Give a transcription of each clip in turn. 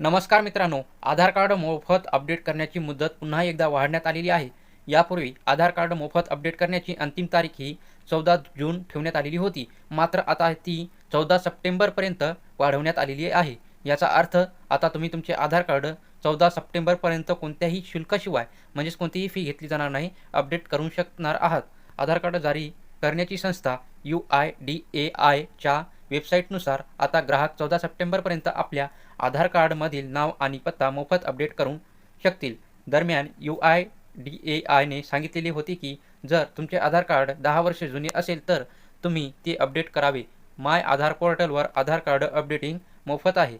नमस्कार मित्रांनो आधार कार्ड मोफत अपडेट करण्याची मुदत पुन्हा एकदा वाढवण्यात आलेली आहे. यापूर्वी आधार कार्ड मोफत अपडेट करण्याची अंतिम तारीख ही चौदा जून ठेवण्यात आलेली होती. मात्र आता ती चौदा सप्टेंबरपर्यंत वाढवण्यात आलेली आहे. याचा अर्थ आता तुम्ही तुमचे आधार कार्ड चौदा सप्टेंबरपर्यंत कोणत्याही शुल्काशिवाय म्हणजेच कोणतीही फी घेतली जाणार नाही अपडेट करू शकणार आहात. आधार कार्ड जारी करण्याची संस्था यू आय डी ए आयच्या वेबसाईटनुसार आता ग्राहक चौदा सप्टेंबरपर्यंत आपल्या आधार कार्डमधील नाव आणि पत्ता मोफत अपडेट करू शकतील. दरम्यान यू आय डी ए आयने सांगितलेले होते की जर तुमचे आधार कार्ड दहा वर्षे जुने असेल तर तुम्ही ते अपडेट करावे. माय आधार पोर्टलवर आधार कार्ड अपडेटिंग मोफत आहे.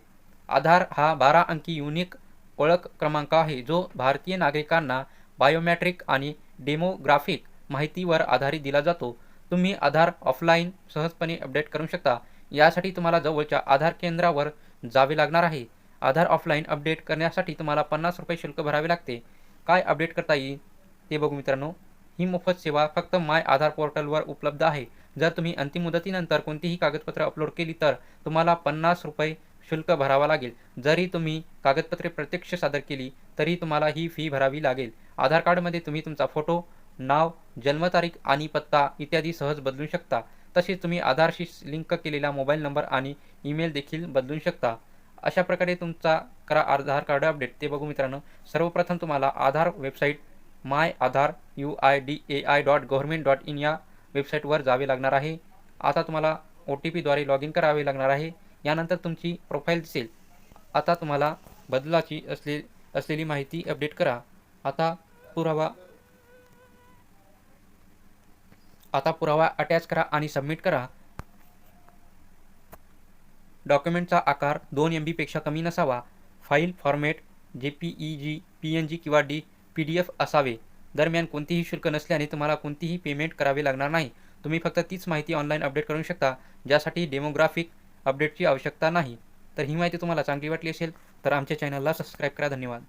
आधार हा बारा अंकी युनिक ओळख क्रमांक आहे जो भारतीय नागरिकांना बायोमॅट्रिक आणि डेमोग्राफिक माहितीवर आधारित दिला जातो. तुम्ही आधार ऑफलाईन सहजपणे अपडेट करू शकता. यासाठी तुम्हाला जवळच्या आधार केंद्रावर जावे लागणार आहे. आधार ऑफलाईन अपडेट करण्यासाठी तुम्हाला पन्नास रुपये शुल्क भरावे लागते. काय अपडेट करता येईल ते बघू मित्रांनो. ही मोफत सेवा फक्त माय आधार पोर्टलवर उपलब्ध आहे. जर तुम्ही अंतिम मुदतीनंतर कोणतीही कागदपत्रे अपलोड केली तर तुम्हाला पन्नास रुपये शुल्क भरावा लागेल. जरी तुम्ही कागदपत्रे प्रत्यक्ष सादर केली तरी तुम्हाला ही फी भरावी लागेल. आधार कार्डमध्ये तुम्ही तुमचा फोटो नाव जन्मतारीख आणि पत्ता इत्यादी सहज बदलू शकता. तसेच तुम्ही आधारशी लिंक केलेला मोबाईल नंबर आणि ईमेल देखील बदलू शकता. अशा प्रकारे तुमचा करा आधार कार्ड अपडेट. ते बघू मित्रांनो सर्वप्रथम तुम्हाला Aadhaar website my Aadhaar U I D A I dot government dot in या वेबसाईटवर जावे लागणार आहे. आता तुम्हाला ओ टी पीद्वारे लॉग इन करावे लागणार आहे. यानंतर तुमची प्रोफाईल दिसेल. आता तुम्हाला बदलाची असले असलेली माहिती अपडेट करा. आता पुरावा आता पुरावा अटॅच करा आणि सबमिट करा. डॉक्युमेंटचा आकार दोन एम बीपेक्षा कमी नसावा. File format J P E G P N G किंवा डी पी डी एफ असावे. दरम्यान कोणतेही शुल्क नसल्याने तुम्हाला कोणतीही पेमेंट करावे लागणार नाही. तुम्ही फक्त तीच माहिती ऑनलाईन अपडेट करू शकता ज्यासाठी डेमोग्राफिक अपडेटची आवश्यकता नाही. तर ही माहिती तुम्हाला चांगली वाटली असेल तर आमच्या चॅनलला सबस्क्राईब करा. धन्यवाद.